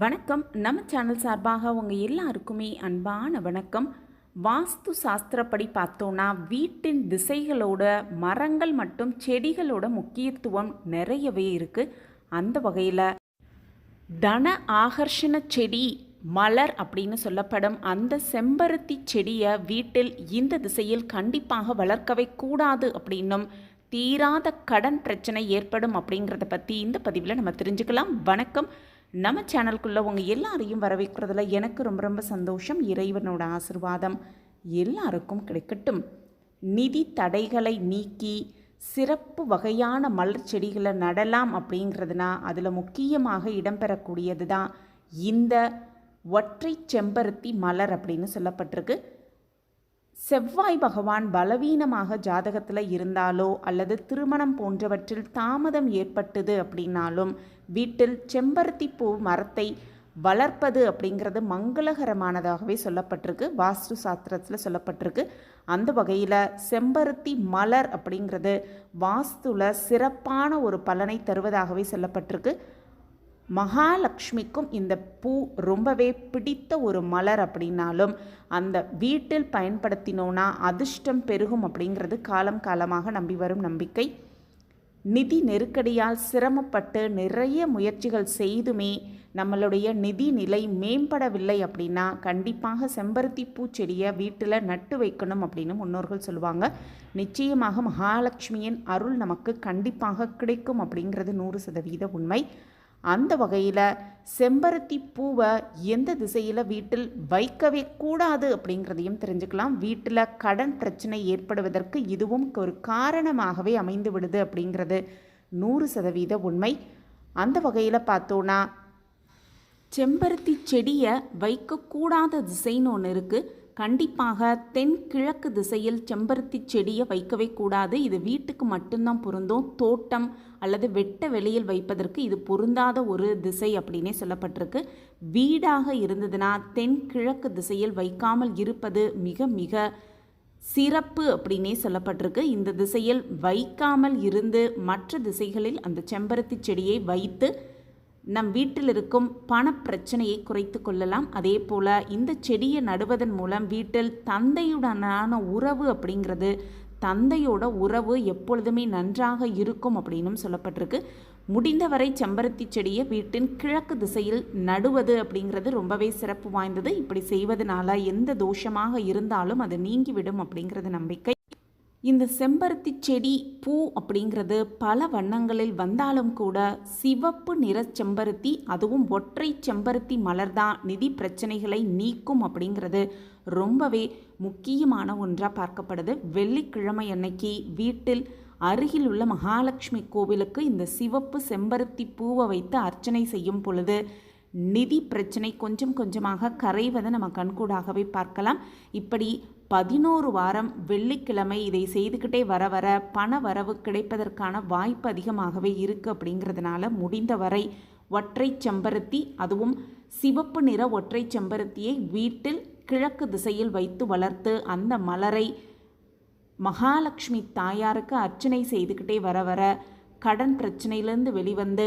வணக்கம். நம்ம சேனல் சார்பாக உங்கள் எல்லாருக்குமே அன்பான வணக்கம். வாஸ்து சாஸ்திரப்படி பார்த்தோன்னா வீட்டின் திசைகளோட மரங்கள் மற்றும் செடிகளோட முக்கியத்துவம் நிறையவே இருக்குது அந்த வகையில் தன ஆகர்ஷண செடி மலர் அப்படின்னு சொல்லப்படும் அந்த செம்பருத்தி செடியை வீட்டில் இந்த திசையில் கண்டிப்பாக வளர்க்கவே கூடாது அப்படின்னும் தீராத கடன் பிரச்சனை ஏற்படும் அப்படிங்கிறத பற்றி இந்த பதிவில் நம்ம தெரிஞ்சுக்கலாம். வணக்கம். நம்ம சேனலுக்குள்ளே உங்கள் எல்லாரையும் வரவேற்கிறதுல எனக்கு ரொம்ப ரொம்ப சந்தோஷம். இறைவனோட ஆசிர்வாதம் எல்லாருக்கும் கிடைக்கட்டும். நிதி தடைகளை நீக்கி சிறப்பு வகையான மலர் செடிகளை நடலாம் அப்படிங்கிறதுனா அதில் முக்கியமாக இடம்பெறக்கூடியது தான் இந்த ஒற்றை செம்பருத்தி மலர் அப்படின்னு சொல்லப்பட்டிருக்கு. செவ்வாய் பகவான் பலவீனமாக ஜாதகத்தில் இருந்தாலோ அல்லது திருமணம் போன்றவற்றில் தாமதம் ஏற்பட்டது அப்படின்னாலும் வீட்டில் செம்பருத்தி பூ மரத்தை வளர்ப்பது அப்படிங்கிறது மங்களகரமானதாகவே சொல்லப்பட்டிருக்கு. வாஸ்து சாஸ்திரத்தில் சொல்லப்பட்டிருக்கு. அந்த வகையில் செம்பருத்தி மலர் அப்படிங்கிறது வாஸ்துல சிறப்பான ஒரு பலனை தருவதாகவே சொல்லப்பட்டிருக்கு. மகாலட்சுமிக்கும் இந்த பூ ரொம்பவே பிடித்த ஒரு மலர் அப்படின்னாலும் அந்த வீட்டில் பயன்படுத்தினோன்னா அதிர்ஷ்டம் பெருகும் அப்படிங்கிறது காலம் காலமாக நம்பி வரும் நம்பிக்கை. நிதி நெருக்கடியால் சிரமப்பட்டு நிறைய முயற்சிகள் செய்துமே நம்மளுடைய நிதி நிலை மேம்படவில்லை அப்படின்னா கண்டிப்பாக செம்பருத்தி பூச்செடியை வீட்டில் நட்டு வைக்கணும் அப்படின்னு முன்னோர்கள் சொல்லுவாங்க. நிச்சயமாக மகாலட்சுமியின் அருள் நமக்கு கண்டிப்பாக கிடைக்கும் அப்படிங்கிறது நூறு சதவீத உண்மை. அந்த வகையில் செம்பருத்தி பூவை எந்த திசையில் வீட்டில் வைக்கவே கூடாது அப்படிங்கிறதையும் தெரிஞ்சுக்கலாம். வீட்டில் கடன் பிரச்சனை ஏற்படுவதற்கு இதுவும் ஒரு காரணமாகவே அமைந்து விடுது அப்படிங்கிறது நூறு சதவீத உண்மை. அந்த வகையில் பார்த்தோன்னா செம்பருத்தி செடியை வைக்கக்கூடாத திசைன்னு ஒன்று இருக்குது கண்டிப்பாக தென்கிழக்கு திசையில் செம்பருத்தி செடியை வைக்கவே கூடாது. இது வீட்டுக்கு மட்டும்தான் பொருந்தும். தோட்டம் அல்லது வெட்ட வெளியில் வைப்பதற்கு இது பொருந்தாத ஒரு திசை அப்படின்னே சொல்லப்பட்டிருக்கு. வீடாக இருந்ததுன்னா தென்கிழக்கு திசையில் வைக்காமல் இருப்பது மிக மிக சிறப்பு அப்படின்னே சொல்லப்பட்டிருக்கு. இந்த திசையில் வைக்காமல் இருந்து மற்ற திசைகளில் அந்த செம்பருத்தி செடியை வைத்து நம் வீட்டில் இருக்கும் பணப்பிரச்சனையை குறைத்து கொள்ளலாம். அதே போல் இந்த செடியை நடுவதன் மூலம் வீட்டில் தந்தையுடனான உறவு அப்படிங்கிறது தந்தையோட உறவு எப்பொழுதுமே நன்றாக இருக்கும் அப்படின்னும் சொல்லப்பட்டிருக்கு. முடிந்தவரை செம்பருத்தி செடியை வீட்டின் கிழக்கு திசையில் நடுவது அப்படிங்கிறது ரொம்பவே சிறப்பு வாய்ந்தது. இப்படி செய்வதனால எந்த தோஷமாக இருந்தாலும் அது நீங்கிவிடும் அப்படிங்கிறது நம்பிக்கை. இந்த செம்பருத்தி செடி பூ அப்படிங்கிறது பல வண்ணங்களில் வந்தாலும் கூட சிவப்பு நிற செம்பருத்தி அதுவும் ஒற்றை செம்பருத்தி மலர் தான். நிதி பிரச்சனைகளை நீக்கும் அப்படிங்கிறது ரொம்பவே முக்கியமான ஒன்றாக பார்க்கப்படுது. வெள்ளிக்கிழமை அன்னைக்கு வீட்டில் அருகில் உள்ள மகாலட்சுமி கோவிலுக்கு இந்த சிவப்பு செம்பருத்தி பூவை வைத்து அர்ச்சனை செய்யும் பொழுது நிதி பிரச்சனை கொஞ்சம் கொஞ்சமாக கரைவதை நம்ம கண்கூடாகவே பார்க்கலாம். இப்படி பதினோரு வாரம் வெள்ளிக்கிழமை இதை செய்துக்கிட்டே வர வர பண வரவு கிடைப்பதற்கான வாய்ப்பு அதிகமாகவே இருக்குது அப்படிங்கிறதுனால முடிந்தவரை ஒற்றை செம்பருத்தி அதுவும் சிவப்பு நிற ஒற்றை செம்பருத்தியை வீட்டில் கிழக்கு திசையில் வைத்து வளர்த்து அந்த மலரை மகாலட்சுமி தாயாருக்கு அர்ச்சனை செய்துக்கிட்டே வர வர கடன் பிரச்சனையிலேருந்து வெளிவந்து